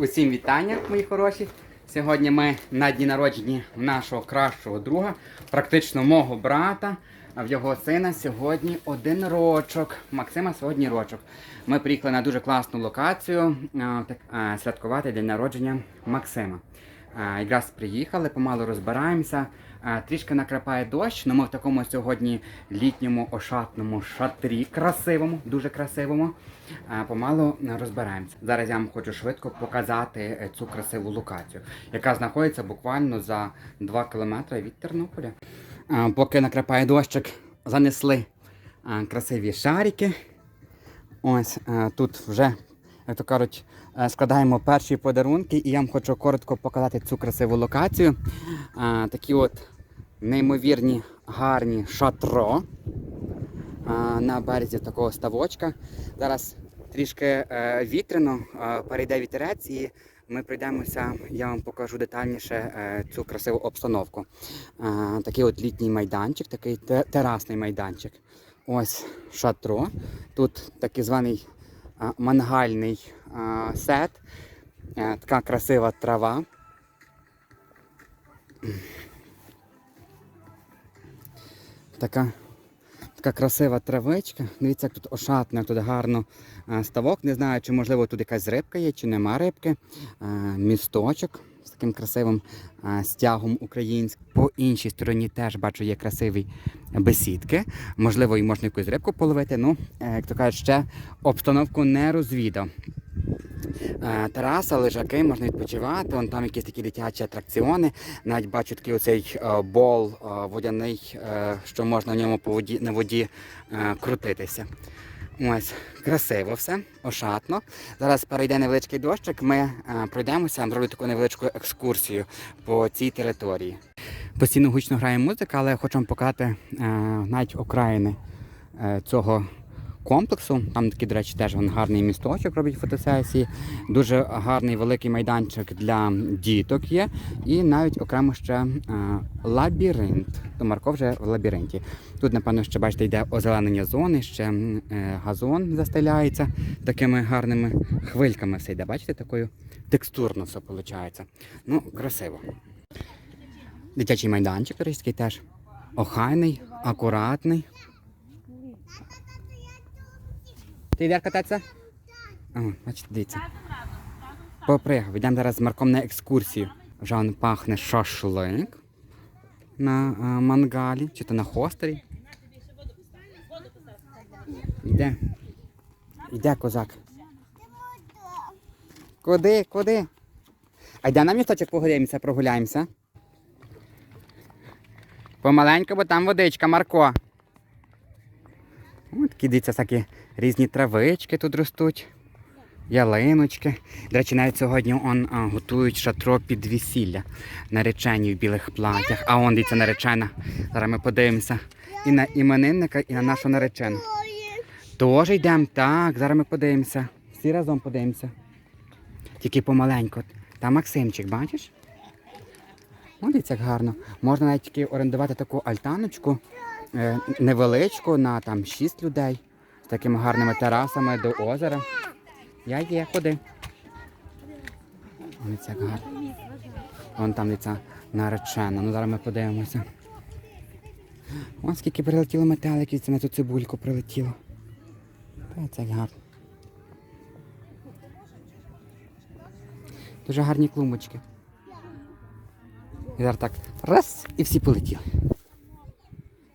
Усім вітання, мої хороші. Сьогодні ми на дні народження нашого кращого друга, практично мого брата. В його сина сьогодні один рочок. Максима сьогодні рочок. Ми приїхали на дуже класну локацію так, святкувати день народження Максима. Якраз приїхали, помалу розбираємося. Трішки накрапає дощ, але ми в такому сьогодні літньому ошатному шатрі, красивому, дуже красивому. Помалу розбираємося. Зараз я вам хочу швидко показати е, цю красиву локацію, яка знаходиться буквально за 2 кілометри від Тернополя. Поки накрапає дощик, занесли красиві шарики. Ось тут вже, як то кажуть, е, складаємо перші подарунки, і я вам хочу коротко показати цю красиву локацію. Е, Такі от неймовірні гарні шатро е, на березі такого ставочка. Зараз трішки вітряно, перейде вітерець, і ми пройдемося, я вам покажу детальніше цю красиву обстановку. Такий от літній майданчик, такий терасний майданчик. Ось шатро. Тут такий званий мангальний сет. Е, така красива трава. Така, така красива травичка. Дивіться, як тут ошатно, як тут гарно ставок. Не знаю, чи можливо тут якась рибка є, чи нема рибки. Місточок з таким красивим стягом українським. По іншій стороні теж бачу є красиві бесідки. Можливо, і можна якусь рибку половити. Ну, е, як то кажуть, ще обстановку не розвідав. Е, Тераса, лежаки, можна відпочивати. Вон там якісь такі дитячі атракціони. Навіть бачу такий оцей е, бол водяний, що можна в ньому по воді, на воді крутитися. Ось, красиво все, ошатно. Зараз перейде невеличкий дощик, ми е, пройдемося, зроблю таку невеличку екскурсію по цій території. Постійно гучно грає музика, але хочу вам показати е, навіть окраїни е, цього комплексу. Там такий, до речі, теж гарний місточок робить фотосесії. Дуже гарний великий майданчик для діток є. І навіть окремо ще е, лабіринт. То Марко вже в лабіринті. Тут, напевно, ще бачите, йде озеленення зони, ще е, газон застеляється такими гарними хвильками. Все йде. Бачите, такою текстурно все виходить. Ну, красиво. Дитячий майданчик туристський теж. Охайний, акуратний. Ти йдеш кататися? О, бачите, дивіться. Попригав. Йдемо зараз з Марком на екскурсію. Вже он пахне шашлик на а, мангалі, чи то на хостері. Йде. Йде козак. Куди? Куди? А йде на місточок погуляємося, прогуляємося. Помаленьку, бо там водичка, Марко. От такі дивіться, всякі різні травички тут ростуть, ялиночки. До речі, навіть сьогодні он, а, готують шатро під весілля. Наречені в білих платях. А он дивіться наречена. Зараз ми подивимося і на іменинника, і на нашу наречену. Тоже йдемо, так, зараз ми подивимося. Всі разом подивимося. Тільки помаленьку. Там Максимчик, бачиш? О, дивіться, як гарно. Можна навіть тільки орендувати таку альтаночку невеличку на там 6 людей з такими гарними терасами до озера. Я є, ходи. Дивіться, як гарно. Вон там дивіться наречена. Ну зараз ми подивимося. Ось скільки прилетіло метеликів, це на ту цибульку прилетіло. Це гарно. Дуже гарні клумбочки. І зараз так раз і всі полетіли.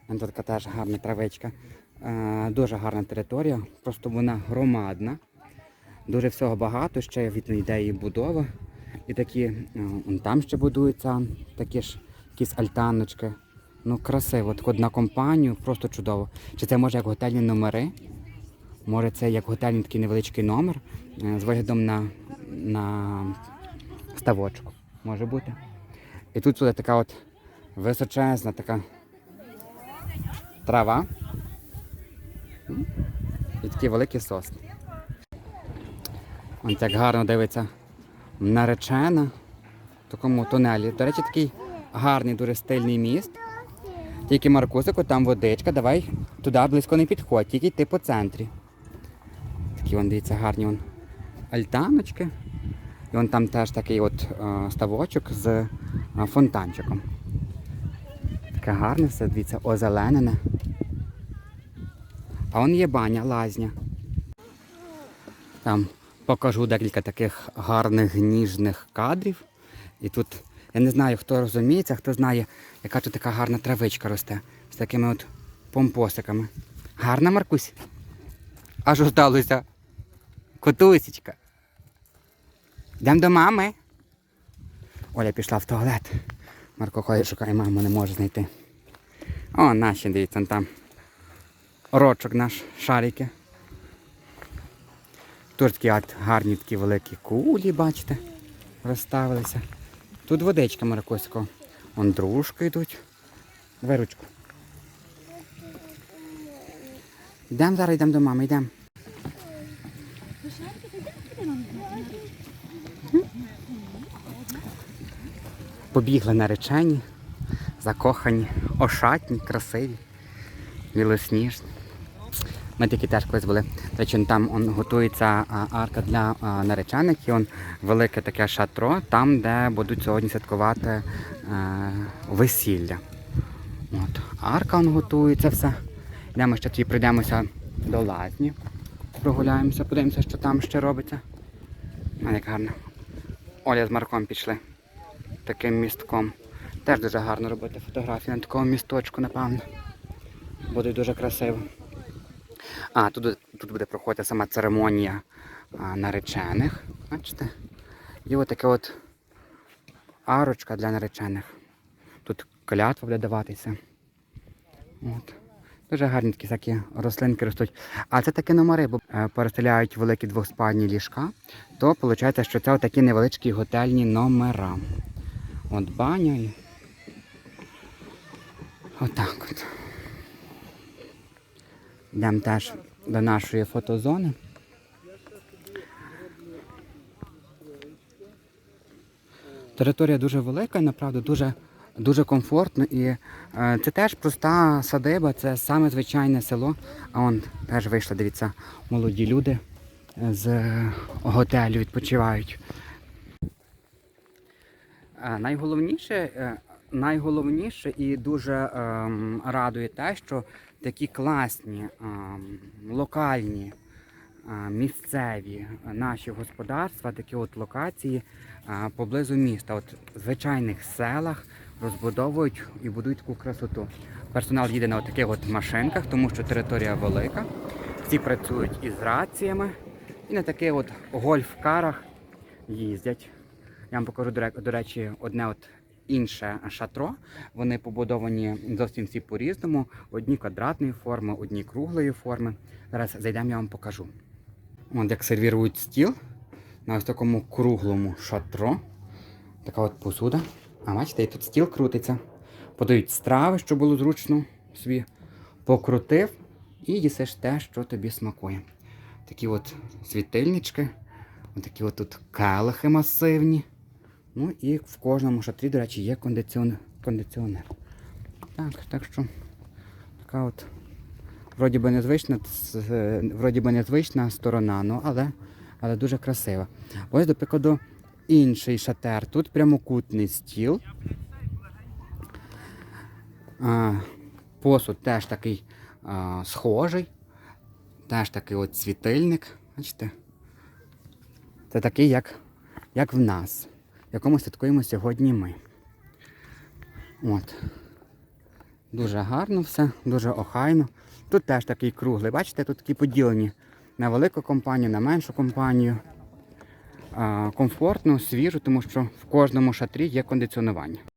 Тут така теж гарна травичка. Е, дуже гарна територія, просто вона громадна. Дуже всього багато, ще від ідеї будови. І такі, е, там ще будуються, такі ж якісь альтаночки. Ну, красиво, так от на компанію, просто чудово. Чи це може як готельні номери? Може це як готельний такий невеличкий номер е, з виглядом на, на ставочку. Може бути. І тут буде така от височезна така трава. І такі великі сосни. Ось як гарно дивиться наречена в такому тунелі. До речі, такий гарний, дуже стильний міст. Тільки Маркусику, там водичка, давай туди близько не підходь, тільки йти по центрі. Такі вон, дивіться, гарні вон альтаночки. І он там теж такий от е, ставочок з е, фонтанчиком. Таке гарне все, дивіться, озеленене. А он є баня, лазня. Там покажу декілька таких гарних ніжних кадрів. І тут я не знаю, хто розуміється, хто знає, яка тут така гарна травичка росте з такими от помпосиками. Гарна Маркусь? Аж осталося. Котусечка. Йдемо до мами. Оля пішла в туалет. Марко ходить, шукає маму, не може знайти. О, наші, дивіться, там. Рочок наш, шарики. Тут такі гарні такі великі кулі, бачите, розставилися. Тут водичка Маркосько. Вон дружки йдуть. Виручку. Йдемо зараз, йдемо до мами, йдемо. Побігли наречені, закохані, ошатні, красиві, білосніжні. Ми такі теж колись були. Речі, там он, готується арка для наречених і он велике таке шатро, там, де будуть сьогодні святкувати е, весілля. От. Арка он готується все. Йдемо ще тоді прийдемося до лазні. Прогуляємося, подивимося, що там ще робиться. А як гарно. Оля з Марком пішли таким містком. Теж дуже гарно робити фотографії на такому місточку, напевно. Буде дуже красиво. А, тут, тут буде проходити сама церемонія а, наречених. Бачите? І от таке от арочка для наречених. Тут клятва буде даватися. От. Дуже гарні такі всякі рослинки ростуть. А це такі номери, бо е, переселяють великі двоспальні ліжка, то виходить, що це такі невеличкі готельні номера. От баня. Отак от. Йдемо теж до нашої фотозони. Територія дуже велика і направду дуже, дуже комфортно. І е, це теж проста садиба, це саме звичайне село. А он теж вийшли, дивіться, молоді люди з готелю відпочивають. Е, Найголовніше, е, найголовніше і дуже ем, радує те, що такі класні, ем, локальні, е, місцеві наші господарства, такі от локації е, поблизу міста, от в звичайних селах розбудовують і будують таку красоту. Персонал їде на таких от машинках, тому що територія велика. Всі працюють із раціями і на таких от гольф-карах їздять. Я вам покажу, до речі, одне от інше шатро. Вони побудовані зовсім всі по-різному. Одні квадратної форми, одні круглої форми. Зараз зайдемо, я вам покажу. От як сервірують стіл на ось такому круглому шатро. Така от посуда. А бачите, і тут стіл крутиться. Подають страви, щоб було зручно собі покрутив і їсиш те, що тобі смакує. Такі от світильнички, такі от тут келихи масивні. Ну і в кожному шатрі, до речі, є кондиціонер. Так, так що така от вроді би незвична, е, вроді би незвична сторона, ну але, але дуже красива. Ось, до прикладу, інший шатер. Тут прямокутний стіл. А, посуд теж такий а, схожий. Теж такий от світильник. Бачите? Це такий, як, як в нас, якому святкуємо сьогодні ми. От. Дуже гарно все, дуже охайно. Тут теж такий круглий. Бачите, тут такі поділені на велику компанію, на меншу компанію. Комфортно, свіжо, тому що в кожному шатрі є кондиціонування.